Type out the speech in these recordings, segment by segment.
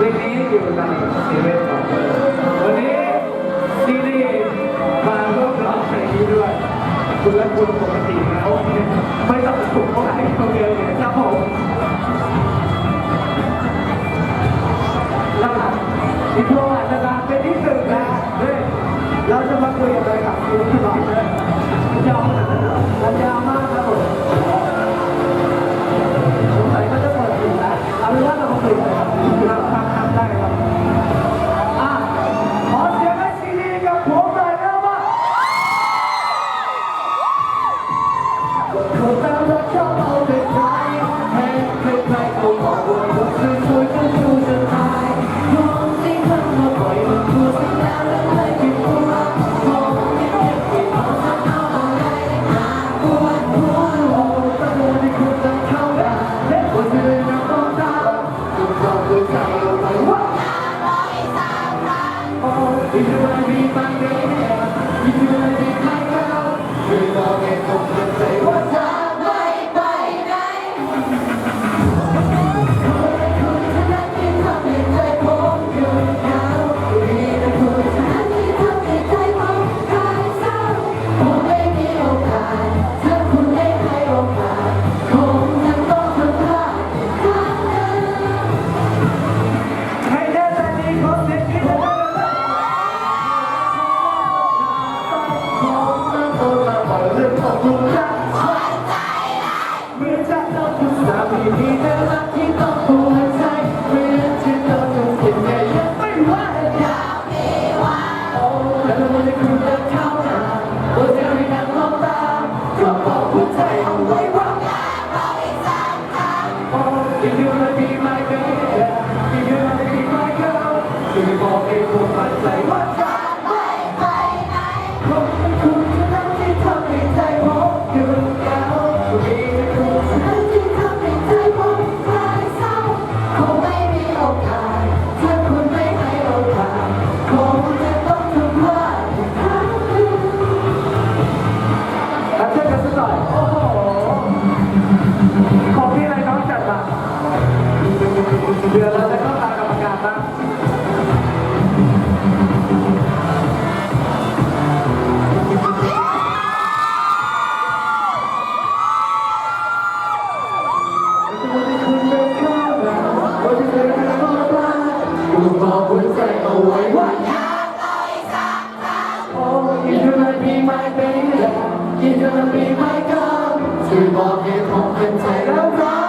วินี้อยู่ในชีวิตของวันนี้ซีรีส์มาร่วมร้องเพลงนี้ด้วยคุณและคุณปกติแล้วไม่ต้องถูกเขาไหนเขาเดียวเลยครับผมแล้วค่อีกพวกอาจจะเป็นที่หนึ่งนะเราจะมาคุยกับใครกับคุณผู้ชมเลย เรื่องของคุณรักเมื่อจะต้องคุณสามีมีแต่รักที่ต้องปวใจเมื่อที่เราจะกินแค่ยังไม่ว่าอยากมีวันโอ้แล้วมันจะคุณจะเข้ามาว่าจะไม่นั่งมองตาก็บอกหัวใจเอาไว้ว่าโอ้ที่เธอไม่มีไม่เกินที่เธอไม่มีไม่เกินช่บอกให้ผมมั่นใจว่ บอกหัวใจเอาไว้ว่าโอ้ย If you wanna be my baby If you wanna be my girl ช่วยบอกให้ผมเป็นใจแล้วรัก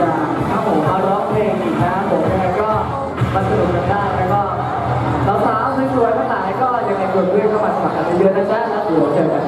น้องซีดีจะครับผมมาร้องเพลงอีกนะผมยังไงก็มาสนุกกันได้แล้วก็สาวๆสวยๆทั้งหลายก็ยังไงกดเพื่อนเข้ามาสมัครกันเยอะๆนะจ๊ะแล้วเดี๋ยวเจอกัน